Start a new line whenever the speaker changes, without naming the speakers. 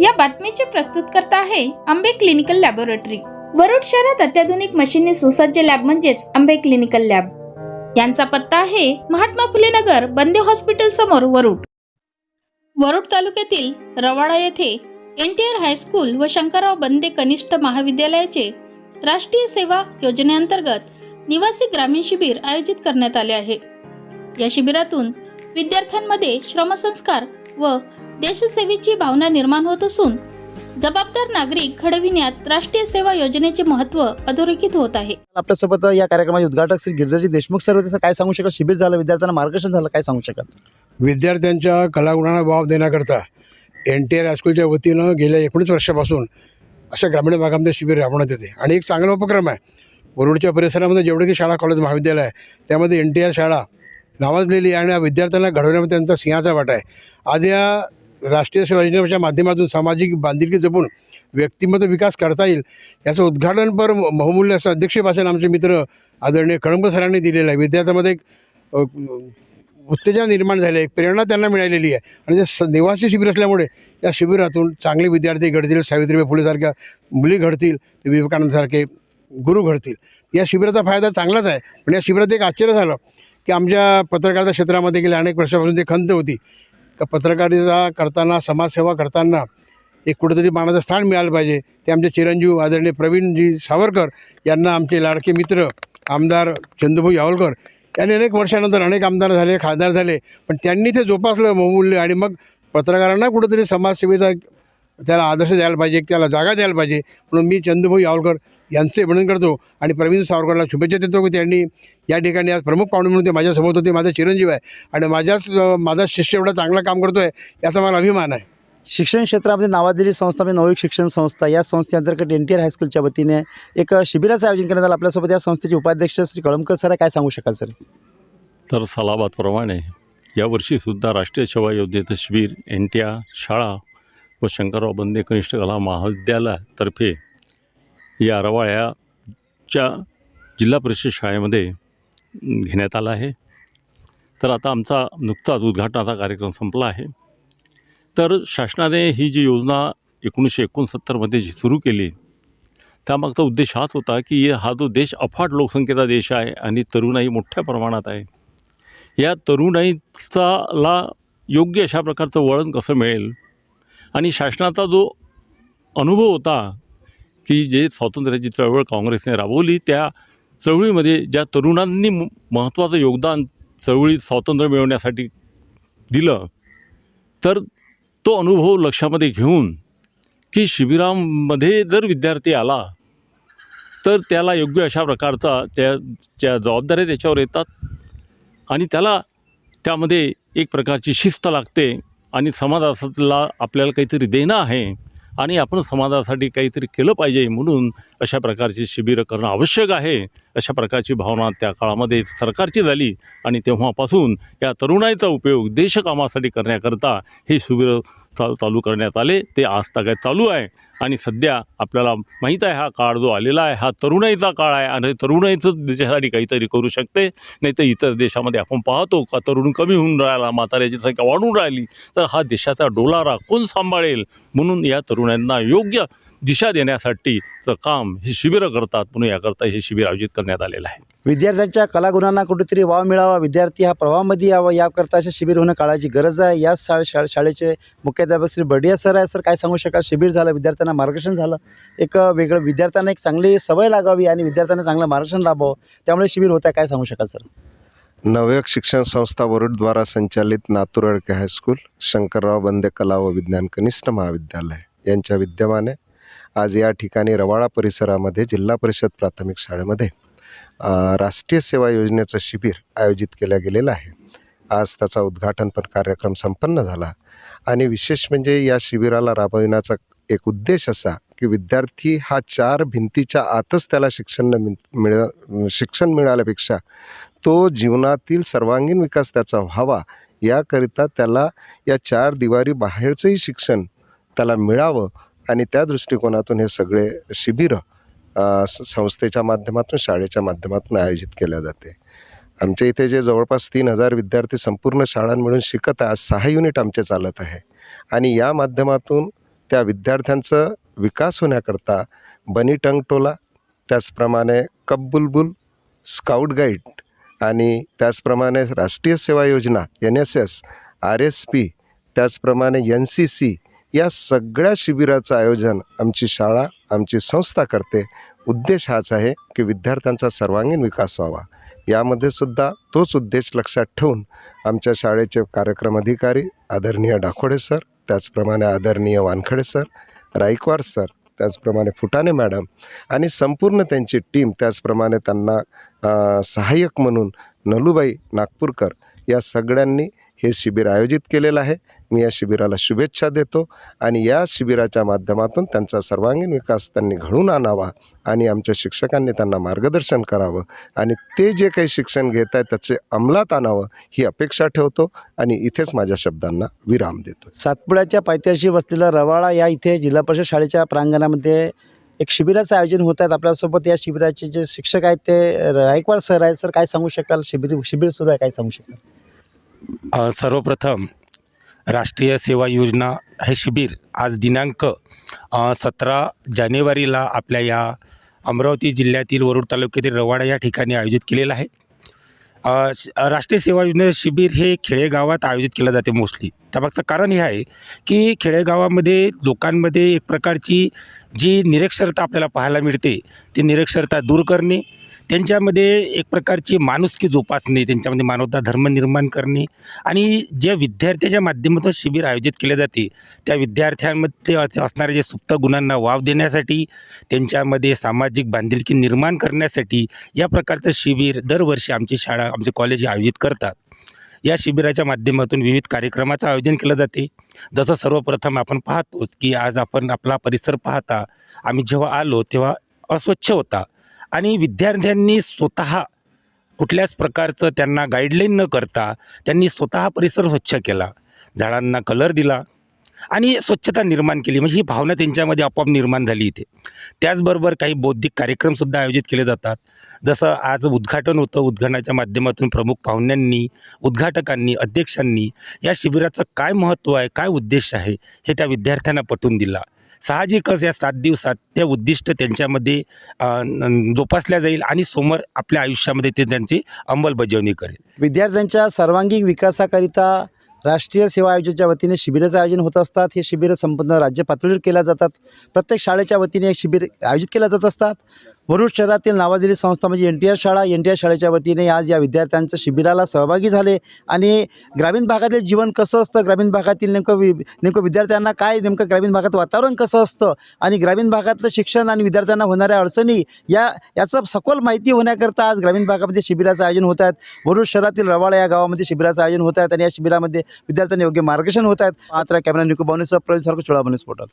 या बातमीचे प्रस्तुत करता आहे आंबे क्लिनिकल लॅबोरेटरी. वरुड शहरात अत्याधुनिक मशीनने सुसज्ज लॅब म्हणजेच आंबे क्लिनिकल लॅब. यांचा पत्ता आहे महात्मा फुले नगर बंदे हॉस्पिटल समोर वरुड. वरुड तालुक्यातील रवाडा येथे एन टी आर हायस्कूल व शंकरराव बंदे कनिष्ठ महाविद्यालयाचे राष्ट्रीय सेवा योजनेअंतर्गत निवासी ग्रामीण शिबिर आयोजित करण्यात आले आहे. या शिबिरातून विद्यार्थ्यांमध्ये श्रमसंस्कार व देशसेवेची भावना निर्माण होत असून जबाबदार नागरिक घडविण्यात राष्ट्रीय सेवा योजनेचे महत्त्व अधोरेखित होत आहे.
आपल्यासोबत या कार्यक्रमाचे उद्घाटक श्री गिरिजाजी देशमुख सर होते. काय सांगू शकाल? शिबिर झालं विद्यार्थ्यांना मार्गदर्शन झालं काय सांगू शकाल?
विद्यार्थ्यांच्या कलागुणांना वाव देण्याकरता एन टी आर हायस्कूलच्या वतीनं गेल्या एकोणीस वर्षापासून अशा ग्रामीण भागामध्ये शिबिर राबवण्यात येते. आणि एक चांगला उपक्रम आहे. वरुडच्या परिसरामध्ये जेवढे काही शाळा कॉलेज महाविद्यालय आहे त्यामध्ये एन टी आर शाळा नावाजलेली आहे आणि या विद्यार्थ्यांना घडवण्यामध्ये त्यांचा सिंहाचा वाटा आहे. आज या राष्ट्रीय सेवा योजनेच्या माध्यमातून सामाजिक बांधिलकी जपून व्यक्तिमत्व विकास करता येईल याचं उद्घाटनपर बहुमूल्य असं अध्यक्षीय आमचे मित्र आदरणीय कळंब सरांनी दिलेलं आहे. विद्यार्थ्यामध्ये एक उत्तेजन निर्माण झाले एक प्रेरणा त्यांना मिळालेली आहे. आणि ते निवासी शिबिर असल्यामुळे या शिबिरातून चांगले विद्यार्थी घडतील सावित्रीबाई फुलेसारख्या मुली घडतील विवेकानंदसारखे गुरु घडतील. या शिबिराचा फायदा चांगलाच आहे. पण या शिबिरात एक आश्चर्य झालं की आमच्या पत्रकारिता क्षेत्रामध्ये गेल्या अनेक वर्षापासून ते खंत होती. का पत्रकारिता करताना समाजसेवा करताना एक कुठंतरी मानाचं स्थान मिळालं पाहिजे. ते आमचे चिरंजीव आदरणीय प्रवीणजी सावरकर यांना आमचे लाडके मित्र आमदार चंद्रभाऊ यावलकर यांनी अनेक वर्षानंतर अनेक आमदार झाले खासदार झाले पण त्यांनी ते जोपासलं बहुमूल्य आणि मग पत्रकारांना कुठंतरी समाजसेवेचा त्याला आदर्श द्यायला पाहिजे त्याला जागा द्यायला पाहिजे. म्हणून मी चंद्रभाऊ यावलकर यांचे वर्णन करतो. आणि प्रवीण सावरकरला शुभेच्छा देतो की त्यांनी या ठिकाणी आज प्रमुख पाहुणे म्हणून ते माझ्यासोबत होते. माझा चिरंजीव आहे. आणि माझ्याच माझा शिष्य एवढा चांगलं काम करतो आहे याचा मला अभिमान आहे.
शिक्षण क्षेत्रामध्ये नावाजलेली संस्था म्हणजे नवयुग शिक्षण संस्था. या संस्थेअंतर्गत एन टी आर हायस्कूलच्या वतीने एक शिबिराचं आयोजन करण्यात आलं. आपल्यासोबत या संस्थेचे उपाध्यक्ष श्री कळमकर सर आहे. काय सांगू शकाल सर?
तर सलाबादप्रमाणे यावर्षीसुद्धा राष्ट्रीय सेवा योजनेचं शिबिर एन टी आर शाळा व शंकरराव बंदे कनिष्ठ कला महाविद्यालयातर्फे या रवाळ्याच्या जिल्हा परिषद शाळेमध्ये घेण्यात आला आहे. तर आता आमचा नुकताच उद्घाटनाचा कार्यक्रम संपला आहे. तर शासनाने ही जी योजना एकोणीसशे एकोणसत्तरमध्ये जी सुरू केली त्यामागचा उद्देश हाच होता की हा जो देश अफाट लोकसंख्येचा देश आहे आणि तरुणाई मोठ्या प्रमाणात आहे या तरुणाईचाला योग्य अशा प्रकारचं वळण कसं मिळेल? आणि शासनाचा जो अनुभव होता की जे स्वातंत्र्याची चळवळ काँग्रेसने राबवली त्या चळवळीमध्ये ज्या तरुणांनी म- महत्त्वाचं योगदान चळवळीत स्वातंत्र्य मिळवण्यासाठी दिलं तर तो अनुभव लक्षामध्ये घेऊन की शिबिरामध्ये जर विद्यार्थी आला तर त्याला योग्य अशा प्रकारचा त्या ज्या जबाबदाऱ्या त्याच्यावर येतात आणि त्याला त्यामध्ये एक प्रकारची शिस्त लागते आणि समाजाला आपल्याला काहीतरी देणं आहे आणि आपण समाजासाठी काहीतरी केलं पाहिजे म्हणून अशा प्रकारची शिबिरं करणं आवश्यक आहे. अशा प्रकारची भावना त्या काळामध्ये सरकारची झाली आणि तेव्हापासून या तरुणाईचा उपयोग देशकामासाठी करण्याकरता हे शिबिरं चा चालू करण्यात आले. ते आज तगायत चालू आहे. आणि सध्या आपल्याला माहीत आहे हा काळ जो आलेला आहे हा तरुणाईचा काळ आहे आणि तरुणाईचं देशासाठी काहीतरी करू शकते. नाही तर इतर देशामध्ये आपण पाहतो का तरुण कमी होऊन राहिला म्हाताऱ्याची संख्या वाढून राहिली. तर हा देशाचा डोलारा कोण सांभाळेल? म्हणून या तरुणांना योग्य दिशा देण्यासाठीचं काम हे शिबिरं करतात. म्हणून याकरता हे शिबिर आयोजित करण्यात आलेलं आहे.
विद्यार्थ्यांच्या कलागुणांना कुठेतरी वाव मिळावा विद्यार्थी हा प्रवाहामध्ये यावा याकरता अशा शिबिर होणं काळाची गरज आहे. याच शा शा शाळेचे मुख्याध्यापक श्री बडिया सर आहे सर काय सांगू शकाल? शिबिर झालं विद्यार्थ्यांना मार्गदर्शन झालं. एक वेगळं विद्यार्थ्यांना एक चांगली सवय लागावी आणि विद्यार्थ्यांना चांगलं मार्गदर्शन लाभावं त्यामुळे शिबिर होत आहे. काय सांगू शकाल सर?
नवयुग शिक्षण संस्था वरुड द्वारा संचालित नातूर अडके हायस्कूल शंकरराव बंदे कला व विज्ञान कनिष्ठ महाविद्यालय. यांच्या विद्यमाने आज या ठिकाणी रवाळा परिसरामध्ये जिल्हा परिषद प्राथमिक शाळेमध्ये राष्ट्रीय सेवा योजनेचं शिबिर आयोजित केलं गेलेलं आहे. आज त्याचा उद्घाटन पण कार्यक्रम संपन्न झाला. आणि विशेष म्हणजे या शिबिराला राबविण्याचा एक उद्देश असा की विद्यार्थी हा चार भिंतीच्या आतच त्याला शिक्षण न मिळ शिक्षण मिळाल्यापेक्षा तो जीवनातील सर्वांगीण विकास त्याचा व्हावा याकरिता त्याला या चार दिवारी बाहेरचंही शिक्षण त्याला मिळावं आणि त्या दृष्टिकोनातून हे सगळे शिबिरं संस्थेच्या माध्यमातून शाळेच्या माध्यमातून आयोजित केल्या जाते. आमच्या इथे जे जवळपास तीन हजार विद्यार्थी संपूर्ण शाळां मिळून शिकत आहे आज सहा युनिट आमचे चालत आहे. आणि या माध्यमातून त्या विद्यार्थ्यांचं विकास होण्याकरता बनी टंगटोला त्याचप्रमाणे कब्बुलबुल स्काउट गाईड आणि त्याचप्रमाणे राष्ट्रीय सेवा योजना N S S R S P त्याचप्रमाणे एन सी सी या सगळ्या शिबिराचं आयोजन आमची शाळा आमची संस्था करते. उद्देश हाच आहे की विद्यार्थ्यांचा सर्वांगीण विकास व्हावा. यामध्ये सुद्धा तोच उद्देश लक्षात ठेवून आमच्या शाळेचे कार्यक्रम अधिकारी आदरणीय डाखोडे सर त्याचप्रमाणे आदरणीय वानखडे सर रायकवार सर त्याचप्रमाणे फुटाणे मॅडम आणि संपूर्ण त्यांची टीम त्याचप्रमाणे त्यांना सहाय्यक म्हणून नलूबाई नागपूरकर या सगळ्यांनी हे शिबिर आयोजित केलेलं आहे. मी या शिबिराला शुभेच्छा देतो आणि या शिबिराच्या माध्यमातून त्यांचा सर्वांगीण विकास त्यांनी घडवून आणावा आणि आमच्या शिक्षकांनी त्यांना मार्गदर्शन करावं आणि ते जे काही शिक्षण घेत आहेत त्याचे अंमलात आणावं ही अपेक्षा ठेवतो आणि इथेच माझ्या शब्दांना विराम देतो.
सातपुड्याच्या पायथ्याशी बसलेला रवाळा या इथे जिल्हा परिषद शाळेच्या प्रांगणामध्ये एक शिबिराचं आयोजन होत आहेत आपल्यासोबत या शिबिराचे जे शिक्षक आहेत ते रायकवाड सर आहेत. सर काय सांगू शकाल? शिबिर शिबिर सुरू आहे काय सांगू शकाल?
सर्वप्रथम राष्ट्रीय सेवा योजना हे शिबिर आज दिनांक सतरा जानेवारीला आपल्या या अमरावती जिल्ह्यातील वरुड तालुक्यातील रवाडा या ठिकाणी आयोजित केलेलं आहे. श- राष्ट्रीय सेवा योजना शिबिर हे खेडेगावात आयोजित केलं जाते मोस्टली. त्यामागचं कारण हे आहे की खेडेगावामध्ये लोकांमध्ये एक प्रकारची जी निरक्षरता आपल्याला पाहायला मिळते ती निरक्षरता दूर करणे त्यांच्यामध्ये एक प्रकारची माणुसकी जोपासणे त्यांच्यामध्ये मानवता धर्म निर्माण करणे आणि ज्या विद्यार्थ्याच्या माध्यमातून शिबिर आयोजित केले जाते त्या विद्यार्थ्यांमध्ये अस- असणाऱ्या जे सुप्त गुणांना वाव देण्यासाठी त्यांच्यामध्ये सामाजिक बांधिलकी निर्माण करण्यासाठी या प्रकारचं शिबिर दरवर्षी आमची शाळा आमचे कॉलेज आयोजित करतात. या शिबिराच्या माध्यमातून विविध कार्यक्रमाचं आयोजन केलं जाते. जसं सर्वप्रथम आपण पाहतोच की आज आपण आपला परिसर पाहता आम्ही जेव्हा आलो तेव्हा अस्वच्छ होता. आणि विद्यार्थ्यांनी स्वतः कुठल्याच प्रकारचं त्यांना गाईडलाईन न करता त्यांनी स्वतः परिसर स्वच्छ केला. झाडांना कलर दिला आणि स्वच्छता निर्माण केली. म्हणजे ही भावना त्यांच्यामध्ये आपोआप निर्माण झाली इथे. त्याचबरोबर काही बौद्धिक कार्यक्रमसुद्धा आयोजित केले जातात. जसं आज उद्घाटन होतं. उद्घाटनाच्या माध्यमातून प्रमुख पाहुण्यांनी उद्घाटकांनी अध्यक्षांनी या शिबिराचं काय महत्त्व आहे काय उद्देश आहे हे त्या विद्यार्थ्यांना पटवून दिला. साहजिकच या सात दिवसात ते उद्दिष्ट त्यांच्यामध्ये न- जोपासल्या जाईल आणि समोर आपल्या आयुष्यामध्ये ते त्यांची अंमलबजावणी करेल.
विद्यार्थ्यांच्या सर्वांगीण विकासाकरिता राष्ट्रीय सेवा आयोजनाच्या वतीने शिबिराचं आयोजन होत असतात. हे शिबिरं संपूर्ण राज्य पातळीवर केल्या जातात. प्रत्येक शाळेच्या वतीने एक शिबिर आयोजित केल्या जात असतात. वरुड शहरातील नावाजलेली संस्था म्हणजे एन टी आर शाळा. एन टी आर शाळेच्या वतीने आज या विद्यार्थ्यांचं शिबिराला सहभागी झाले. आणि ग्रामीण भागातील जीवन कसं असतं? ग्रामीण भागातील नेमकं वि नेमकं विद्यार्थ्यांना काय नेमकं ग्रामीण भागात वातावरण कसं असतं? आणि ग्रामीण भागातलं शिक्षण आणि विद्यार्थ्यांना होणाऱ्या अडचणी या याचं सखोल माहिती होण्याकरता आज ग्रामीण भागामध्ये शिबिराचं आयोजन होत आहेत. वरुड शहरातील रवाळा या गावामध्ये शिबिराचं आयोजन होत आहेत आणि या शिबिरामध्ये विद्यार्थ्यांना योग्य मार्गदर्शन होत आहेत. मात्र कॅमेरा निकुबावणीसह प्रवीण सारखं चोळा पोर्टल